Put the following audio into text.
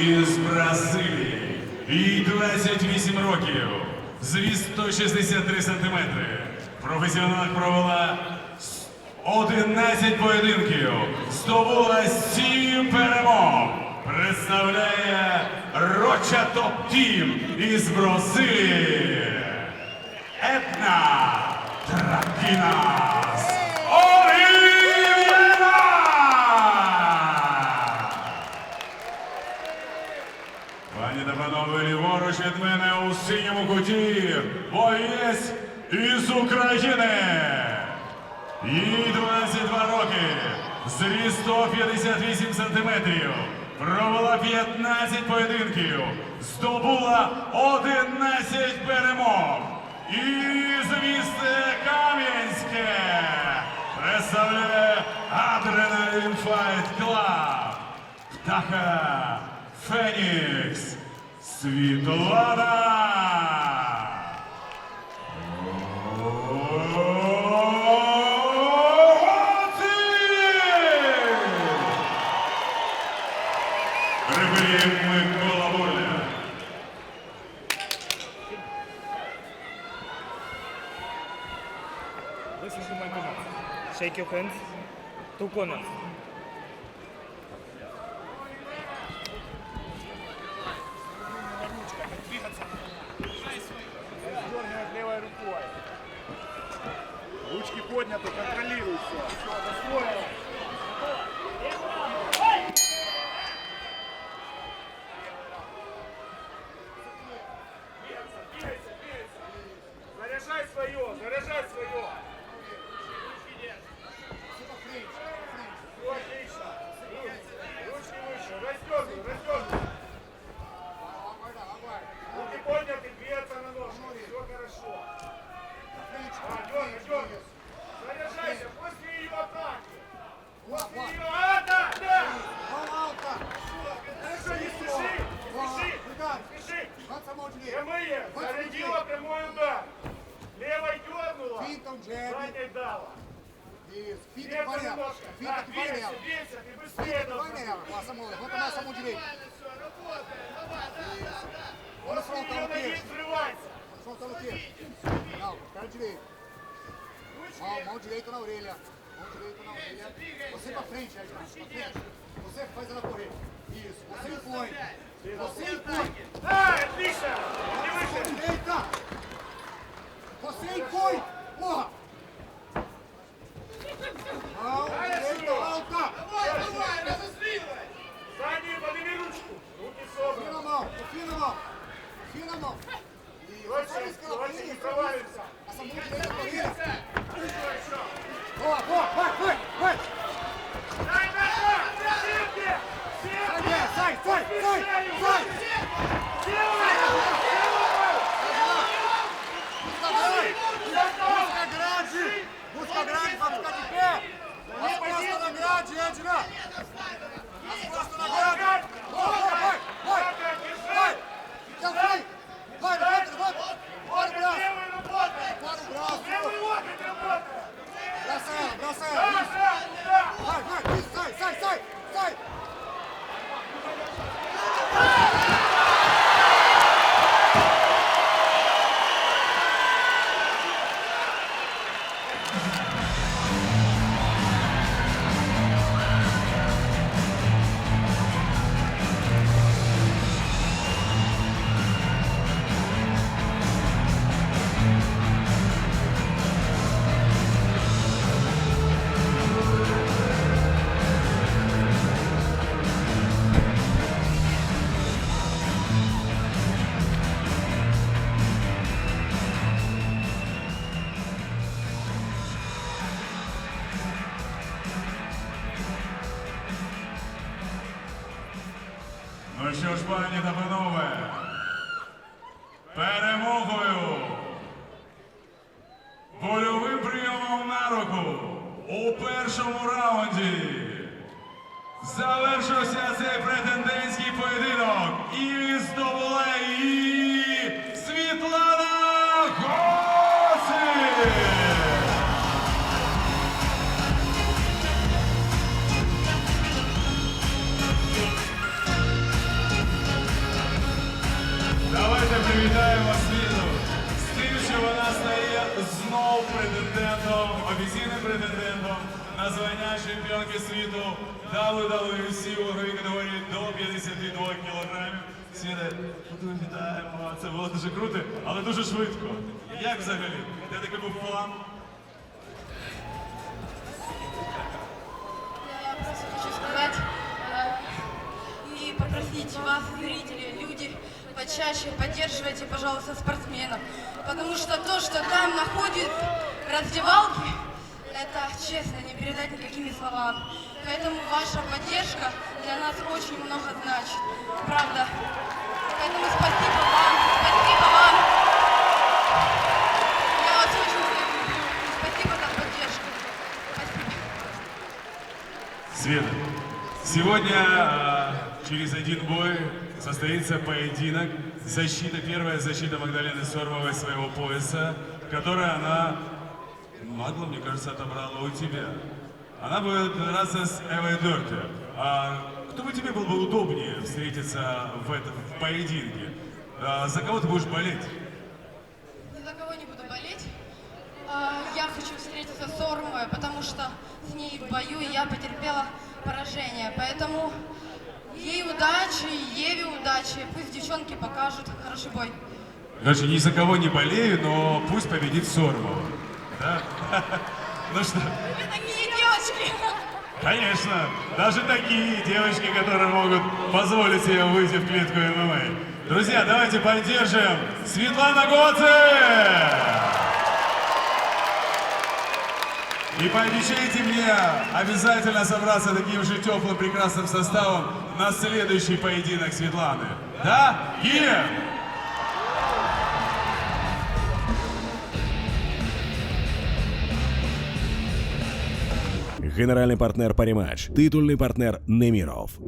із Бразилії. Їй 28 років. Зріст 163 сантиметри. Професіонал провела 11 поєдинків. Здобула 7 перемог. Представляє Роча Топ Тім із Бразилії. Етна Тракінас ліворуч від мене у синьому куті боєць із України. Їй 22 роки, зріст 158 сантиметрів, провела 15 поєдинків, здобула 11 перемог. І з міста Кам'янське представляє Adrenaline Fight Club. Птаха Фенікс Світлана. Рефері Микола Воля. Listen to my command. Shake your hands. Two corners. Ручки подняты, контролируй все. Все, достроил. Финтом джеби. Задней дала. Isso. Fica Вверх aqui, немножко. Fica Да, aqui, бейся, Varela. бейся. Ты быстрее Vai должна быть. nela. Passa a mão. Levanta mais a mão direita. Vamos После soltar ее o ноги queixo. взрывайся. Soltando o queixo. Não, cara direito. Mão, mão direita na orelha. Mão direita na orelha. Você pra frente, aí, pra frente. Você faz ela correr. Isso. Você impõe. Você impõe. Да, отлично. Que ela дальше fez. не провалимся. Essa mão direita na orelha. Еще, еще. Boa, boa. Vai, vai, vai. Дай назад. Силки. Sai, Силки. Ну що ж, пані та панове, перемогою, больовим прийомом на руку у першому раунді. Завершився цей претендентський поєдинок. І здобула її офіційним претендентом на звання чемпіонки світу WWC у ваговій категорії до 52 кілограмів. Світа, ми вітаємо, це було дуже круто, але дуже швидко. Як взагалі? Де такий був план? Я просто хочу сказать э, и попросить вас, зрители, люди, почаще поддерживайте, пожалуйста, спортсменов. Потому что то, что там находит раздевалки, это, честно, не передать никакими словами. Поэтому ваша поддержка для нас очень много значит. Правда. Поэтому спасибо вам, спасибо вам. Я вас очень люблю. Спасибо за поддержку. Спасибо. Света, сегодня э, через один бой состоится поединок. Защита, первая защита Магдалены Сормовой своего пояса, которую она, Магла, мне кажется, отобрала у тебя. Она будет драться с Эвой Дортер. А кто бы тебе был бы удобнее встретиться в этом в поединке? А, за кого ты будешь болеть? За кого не буду болеть. А, Я хочу встретиться с Ормовой, потому что с ней в бою я потерпела поражение. Поэтому ей удачи, Еве удачи. Пусть девчонки покажут хороший бой. Короче, ни за кого не болею, но пусть победит Сормова. Да? Ну что, Вы такие девочки! Конечно, даже такие девочки, которые могут позволить себе выйти в клетку ММА. Друзья, давайте поддержим Светлана Гоце! И пообещайте мне обязательно собраться таким же теплым, прекрасным составом на следующий поединок Светланы. Да? Киев! Генеральний партнер Паріматч, титульний партнер Неміров.